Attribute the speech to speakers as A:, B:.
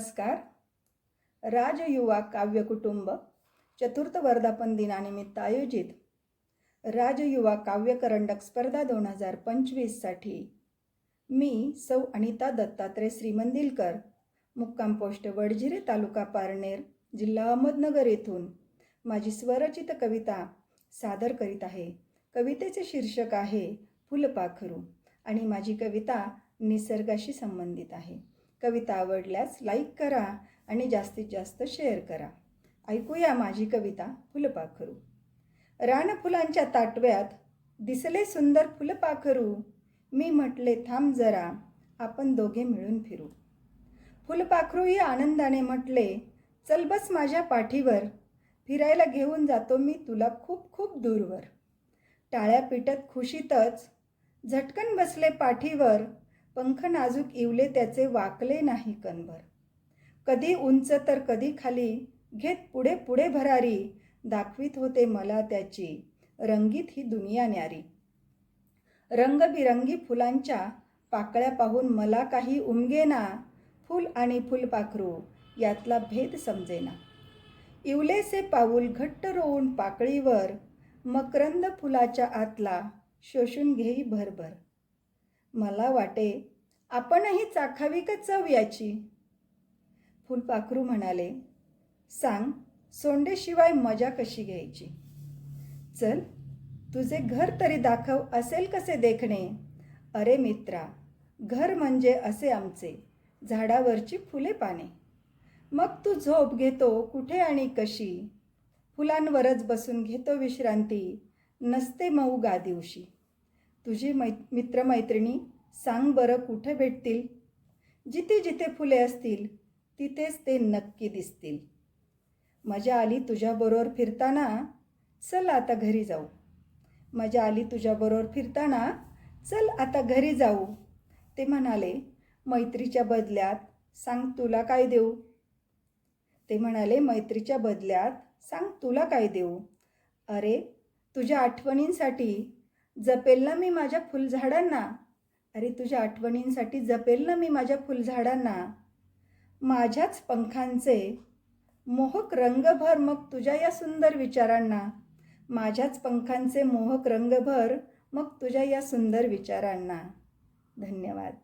A: नमस्कार. राजयुवा काव्यकुटुंब चतुर्थ वर्धापन दिनानिमित्त आयोजित राजयुवा काव्यकरंडक स्पर्धा दोन हजार पंचवीससाठी मी सौ अनिता दत्तात्रय श्रीमंदिलकर मुक्काम पोस्ट वडझिरे तालुका पारनेर जिल्हा अहमदनगर येथून माझी स्वरचित कविता सादर करीत आहे. कवितेचे शीर्षक आहे फुलपाखरू आणि माझी कविता निसर्गाशी संबंधित आहे. कविता आवडल्यास लाईक करा आणि जास्तीत जास्त शेअर करा. ऐकूया माझी कविता फुलपाखरू. रानफुलांच्या ताटव्यात दिसले सुंदर फुलपाखरू. मी म्हटले थांब जरा आपण दोघे मिळून फिरू. फुलपाखरूही आनंदाने म्हटले चल बस माझ्या पाठीवर फिरायला घेऊन जातो मी तुला खूप खूप दूरवर. टाळ्या पिटत खुशीतच झटकन बसले पाठीवर पंख नाजूक इवले त्याचे वाकले नाही कणभर. कधी उंच तर कधी खाली घेत पुढे पुढे भरारी दाखवित होते मला त्याची रंगीत ही दुनिया न्यारी. रंगबिरंगी फुलांच्या पाकळ्या पाहून मला काही उमगेना फुल आणि फुलपाखरू यातला भेद समजेना. इवलेसे पाऊल घट्ट रोवून पाकळीवर मकरंद फुलाच्या आतला शोषून घेई भरभर. मला वाटे आपणही चाखावी का चव याची. फुलपाखरू म्हणाले सांग सोंडेशिवाय मजा कशी घ्यायची? चल तुझे घर तरी दाखव असेल कसे देखणे? अरे मित्रा घर म्हणजे असे आमचे झाडावरची फुले पाने. मग तू झोप घेतो कुठे आणि कशी? फुलांवरच बसून घेतो विश्रांती नसते मऊ गा दिवशी तुझी मै मित्रमैत्रिणी सांग बरं कुठे भेटतील? जिथे जिथे फुले असतील तिथेच ते नक्की दिसतील. मजा आली तुझ्याबरोबर फिरताना? चल आता घरी जाऊ. मजा आली तुझ्याबरोबर फिरताना? चल आता घरी जाऊ. ते म्हणाले मैत्रीच्या बदल्यात सांग तुला काय देऊ? ते म्हणाले मैत्रीच्या बदल्यात सांग तुला काय देऊ? अरे तुझ्या आठवणींसाठी जपेल ना मी माझ्या फुलझाडांना. अरे तुझ्या आठवणींसाठी जपेल ना मी माझ्या फुलझाडांना. माझ्याच पंखांचे. मोहक रंगभर मग तुझ्या या सुंदर विचारांना. माझ्याच पंखांचे मोहक रंगभर मग तुझ्या या सुंदर विचारांना. धन्यवाद.